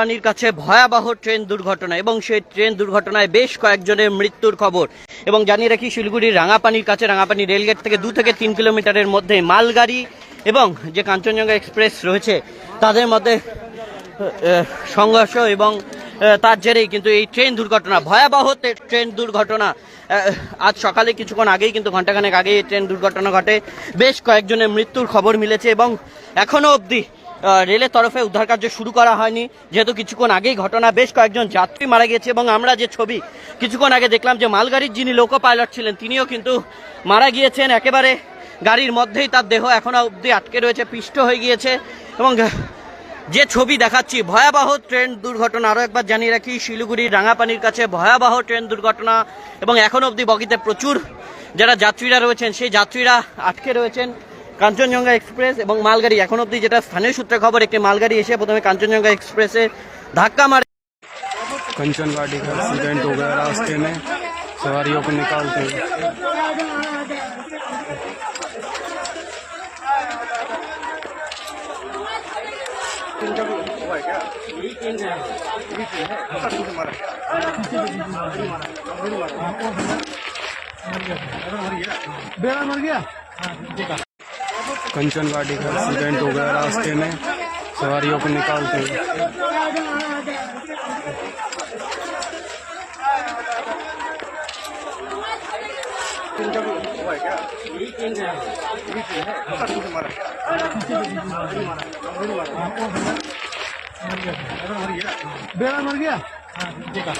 পানির কাছে ভয়াবহ ট্রেন দুর্ঘটনা এবং সেই ট্রেন দুর্ঘটনায় বেশ কয়েকজনের মৃত্যুর খবর। এবং জানিয়ে রাখি, শিলিগুড়ির রাঙাপানির কাছে রাঙাপানি রেলগেট থেকে দু থেকে তিন কিলোমিটারের মধ্যে মালগাড়ি এবং যে কাঞ্চনজঙ্ঘা এক্সপ্রেস রয়েছে, তাদের মধ্যে সংঘর্ষ এবং তার জেরেই কিন্তু এই ট্রেন দুর্ঘটনা, ভয়াবহ ট্রেন দুর্ঘটনা। আজ সকালে কিছুক্ষণ আগেই কিন্তু ঘন্টাখানেক আগেই এই ট্রেন দুর্ঘটনা ঘটে। বেশ কয়েকজনের মৃত্যুর খবর মিলেছে এবং এখনও অবধি রেলের তরফে উদ্ধার কার্য শুরু করা হয়নি। যেহেতু কিছুক্ষণ আগেই ঘটনা, বেশ কয়েকজন যাত্রী মারা গেছে এবং আমরা যে ছবি কিছুক্ষণ আগে দেখলাম যে মালগাড়ির যিনি লোকো পাইলট ছিলেন, তিনিও কিন্তু মারা গিয়েছেন। একেবারে গাড়ির মধ্যেই তার দেহ এখনও অবধি আটকে রয়েছে, পিষ্ট হয়ে গিয়েছে এবং যে ছবি দেখাচ্ছি ভয়াবহ ট্রেন দুর্ঘটনা আরও একবার জানিয়ে রাখি শিলিগুড়ির রাঙাপানির কাছে ভয়াবহ ট্রেন দুর্ঘটনা এবং এখন অবধি বগিতে প্রচুর যারা যাত্রীরা রয়েছেন সেই যাত্রীরা আটকে রয়েছেন কাঞ্চনজঙ্ঘা এক্সপ্রেস এবং মালগাড়ি এখন অবধি যেটা স্থানীয় সূত্রে খবর একটি মালগাড়ি এসে প্রথমে কাঞ্চনজঙ্ঘা এক্সপ্রেসে ধাক্কা मारे कंचन गाड़ी का एक्सीडेंट हो गया रास्ते में सवारियों को निकालते बेड़ा मर गया कंचन गाड़ी का एक्सीडेंट हो गया रास्ते में। सवारियों को निकालते हुए। Bela mulia, kita.